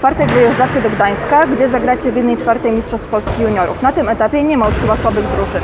czwartek wyjeżdżacie do Gdańska, gdzie zagracie w 1 czwartej Mistrzostw Polski Juniorów. Na tym etapie nie ma już chyba słabych drużyn.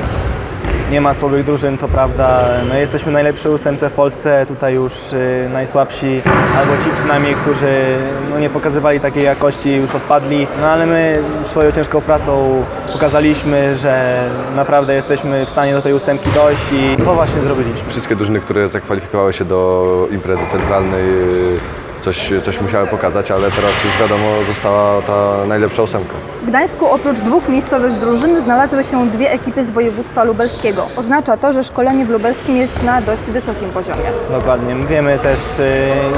Nie ma słabych drużyn, to prawda. No, jesteśmy najlepszy ósemce w Polsce, tutaj już y, najsłabsi, albo ci przynajmniej, którzy no, nie pokazywali takiej jakości, już odpadli. No ale my swoją ciężką pracą pokazaliśmy, że naprawdę jesteśmy w stanie do tej ósemki dojść i to właśnie zrobiliśmy. Wszystkie drużyny, które zakwalifikowały się do imprezy centralnej, y, coś, coś musiały pokazać, ale teraz już wiadomo, została ta najlepsza ósemka. W Gdańsku oprócz dwóch miejscowych drużyn znalazły się dwie ekipy z województwa lubelskiego. Oznacza to, że szkolenie w lubelskim jest na dość wysokim poziomie. Dokładnie. Wiemy też,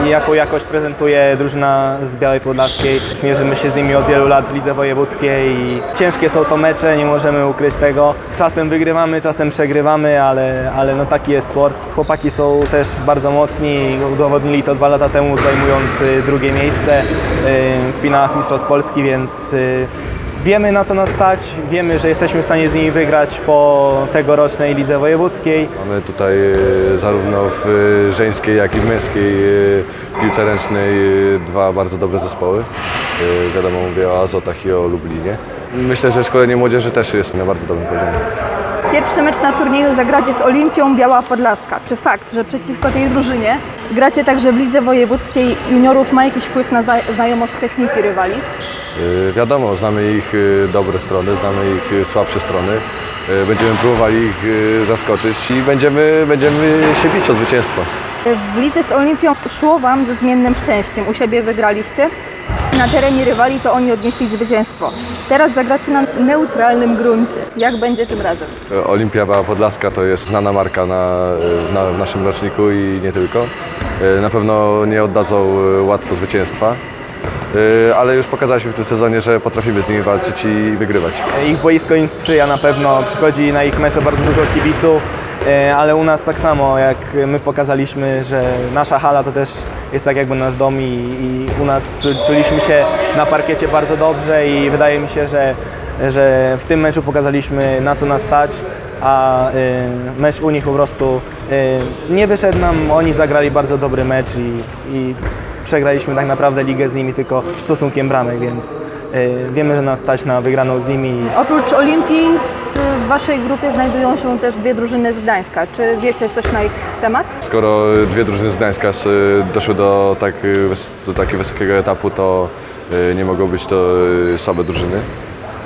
y, jaką jakość prezentuje drużyna z Białej Podlaskiej. Mierzymy się z nimi od wielu lat w lidze wojewódzkiej i ciężkie są to mecze, nie możemy ukryć tego. Czasem wygrywamy, czasem przegrywamy, ale, ale no taki jest sport. Chłopaki są też bardzo mocni, udowodnili to dwa lata temu zajmując y, drugie miejsce y, w finałach Mistrzostw Polski, więc y, Wiemy na co nas stać, wiemy, że jesteśmy w stanie z nimi wygrać po tegorocznej lidze wojewódzkiej. Mamy tutaj y, zarówno w żeńskiej, jak i w męskiej piłce ręcznej dwa bardzo dobre zespoły. Wiadomo, mówię o Azotach i o Lublinie. Myślę, że szkolenie młodzieży też jest na bardzo dobrym poziomie. Pierwszy mecz na turnieju zagracie z Olimpią Biała Podlaska. Czy fakt, że przeciwko tej drużynie gracie także w lidze wojewódzkiej juniorów ma jakiś wpływ na znajomość techniki rywali? Y, Wiadomo, znamy ich y, dobre strony, znamy ich y, słabsze strony. Będziemy próbowali ich zaskoczyć i będziemy, będziemy się bić o zwycięstwo. W lidze z Olimpią szło Wam ze zmiennym szczęściem. U siebie wygraliście. Na terenie rywali to oni odnieśli zwycięstwo. Teraz zagracie na neutralnym gruncie. Jak będzie tym razem? Olimpia Podlaska to jest znana marka na, na, w naszym roczniku i nie tylko. Y, Na pewno nie oddadzą y, łatwo zwycięstwa, Y, ale już pokazaliśmy w tym sezonie, że potrafimy z nimi walczyć i wygrywać. Ich boisko im sprzyja na pewno, przychodzi na ich mecze bardzo dużo kibiców, e, ale u nas tak samo, jak my pokazaliśmy, że nasza hala to też jest tak jakby nasz dom i, i u nas czu, czuliśmy się na parkiecie bardzo dobrze i wydaje mi się, że, że w tym meczu pokazaliśmy na co nas stać, a e, mecz u nich po prostu e, nie wyszedł nam, oni zagrali bardzo dobry mecz i, i przegraliśmy tak naprawdę ligę z nimi tylko stosunkiem bramek, więc e, wiemy, że nas stać na wygraną z nimi. Oprócz Olimpii w Waszej grupie znajdują się też dwie drużyny z Gdańska. Czy wiecie coś na ich temat? Skoro dwie drużyny z Gdańska doszły do, tak, do takiego wysokiego etapu, to y, nie mogą być to y, słabe drużyny.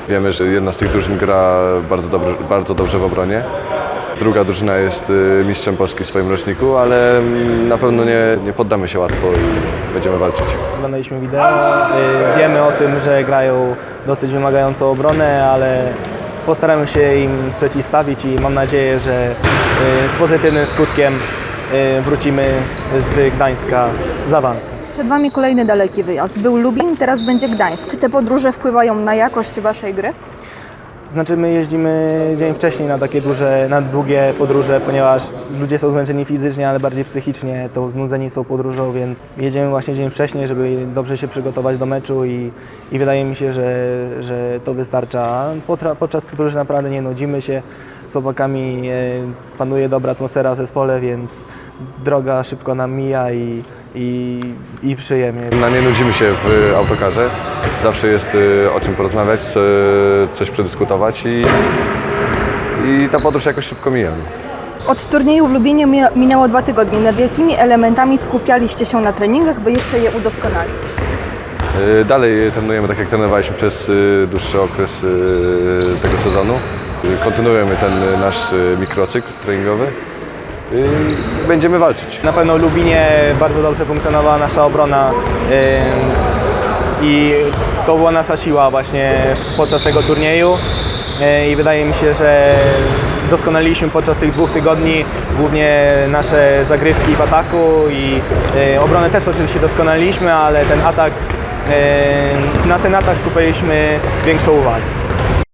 Wiemy, że jedna z tych drużyn gra bardzo dobrze, bardzo dobrze w obronie. Druga drużyna jest y, mistrzem Polski w swoim roczniku, ale mm, na pewno nie, nie poddamy się łatwo i będziemy walczyć. Oglądaliśmy wideo, wiemy o tym, że grają dosyć wymagającą obronę, ale postaramy się im przeciwstawić i mam nadzieję, że y, z pozytywnym skutkiem y, wrócimy z Gdańska z awansem. Przed Wami kolejny daleki wyjazd. Był Lubin, teraz będzie Gdańsk. Czy te podróże wpływają na jakość Waszej gry? Znaczy my jeździmy dzień wcześniej na takie duże, na długie podróże, ponieważ ludzie są zmęczeni fizycznie, ale bardziej psychicznie, to znudzeni są podróżą, więc jedziemy właśnie dzień wcześniej, żeby dobrze się przygotować do meczu i, i wydaje mi się, że, że to wystarcza. Potra, podczas podróży naprawdę nie nudzimy się, z chłopakami e, panuje dobra atmosfera w zespole, więc droga szybko nam mija i, i, i przyjemnie. Na nie nudzimy się w autokarze. Zawsze jest y, o czym porozmawiać, co- coś przedyskutować i, i ta podróż jakoś szybko mija. Od turnieju w Lubinie mi- minęło dwa tygodnie. Nad jakimi elementami skupialiście się na treningach, by jeszcze je udoskonalić? Y, Dalej trenujemy tak jak trenowaliśmy przez y, dłuższy okres tego sezonu. Kontynuujemy ten nasz mikrocykl treningowy będziemy walczyć. Na pewno w Lubinie bardzo dobrze funkcjonowała nasza obrona ym, i to była nasza siła właśnie podczas tego turnieju Yy, i wydaje mi się, że doskonaliliśmy podczas tych dwóch tygodni głównie nasze zagrywki w ataku i obronę też oczywiście doskonaliliśmy, ale ten atak, na ten atak skupiliśmy większą uwagę.